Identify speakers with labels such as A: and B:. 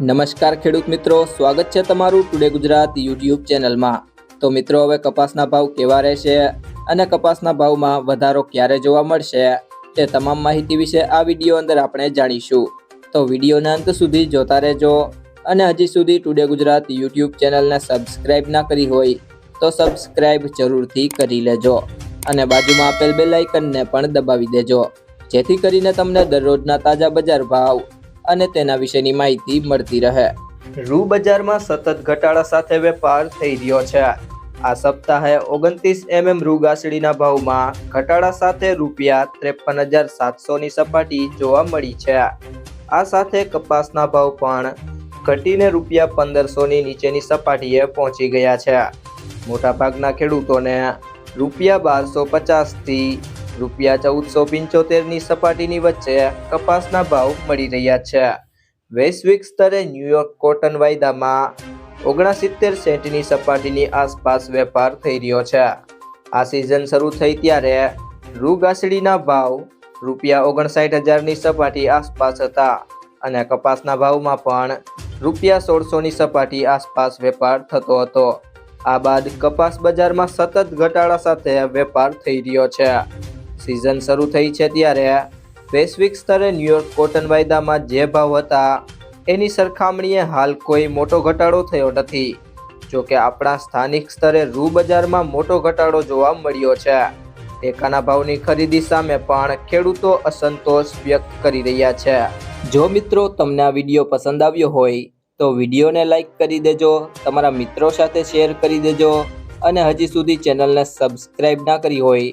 A: નમસ્કાર ખેડૂત મિત્રો, સ્વાગત છે તમારું ટુડે ગુજરાત યુટ્યુબ ચેનલમાં. તો મિત્રો, હવે કપાસના ભાવ કેવા રહેશે અને કપાસના ભાવમાં વધારો ક્યારે જોવા મળશે તે તમામ માહિતી વિશે આ વીડિયો અંદર આપણે જાણીશું. તો વિડીયોના અંત સુધી જોતા રહેજો અને હજી સુધી ટુડે ગુજરાત યુટ્યુબ ચેનલને સબસ્ક્રાઇબ ના કરી હોય તો સબસ્ક્રાઇબ જરૂરથી કરી લેજો અને બાજુમાં આપેલ બેલાઇકનને પણ દબાવી દેજો. જેથી કરીને તમને દરરોજના તાજા બજાર ભાવ અને તેના વિશેની માહિતી મળતી રહે. રૂ બજારમાં સતત ઘટાડા સાથે વેપાર થઈ રહ્યો છે. આ સપ્તાહે ઓગણત્રીસ એમએમ રૂ ગાસડીના ભાવમાં ઘટાડા સાથે રૂપિયા ત્રેપન હજાર સાતસોની સપાટી જોવા મળી છે. આ સાથે કપાસના ભાવ પણ ઘટીને રૂપિયા પંદરસોની નીચેની સપાટીએ પહોંચી ગયા છે. મોટાભાગના ખેડૂતોને રૂપિયા બારસો પચાસથી રૂપિયા ચૌદસો પંચોતેરની સપાટીની વચ્ચે કપાસના ભાવ મળી રહ્યા છે. વૈશ્વિક સ્તરે ન્યુયોર્ક કોટન વાયદામાં ઓગણસિત્તેર સેન્ટની સપાટીની આસપાસ વેપાર થઈ રહ્યો છે. આ સિઝન શરૂ થઈ ત્યારે રૂ ગાસડીના ભાવ રૂપિયા ઓગણસાઠ હજારની સપાટી આસપાસ હતા અને કપાસના ભાવમાં પણ રૂપિયા સોળસોની સપાટી આસપાસ વેપાર થતો હતો. આ બાદ કપાસ બજારમાં સતત ઘટાડા સાથે વેપાર થઈ રહ્યો છે. સિઝન શરૂ થઈ છે ત્યારે વૈશ્વિક સ્તરે ન્યુયોર્ક કોટન વાયદામાં જે ભાવ હતા, એની સરખામણીએ હાલ કોઈ મોટો ઘટાડો થયો નથી. જો કે આપણા સ્થાનિક સ્તરે રૂ બજારમાં મોટો ઘટાડો જોવા મળ્યો છે. ટેકાના ભાવની ખરીદી સામે પણ ખેડૂતો અસંતોષ વ્યક્ત કરી રહ્યા છે. જો મિત્રો તમને આ વીડિયો પસંદ આવ્યો હોય, તો વિડીયોને લાઈક કરી દેજો, તમારા મિત્રો સાથે શેર કરી દેજો અને હજી સુધી ચેનલને સબસ્ક્રાઈબ ના કરી હોય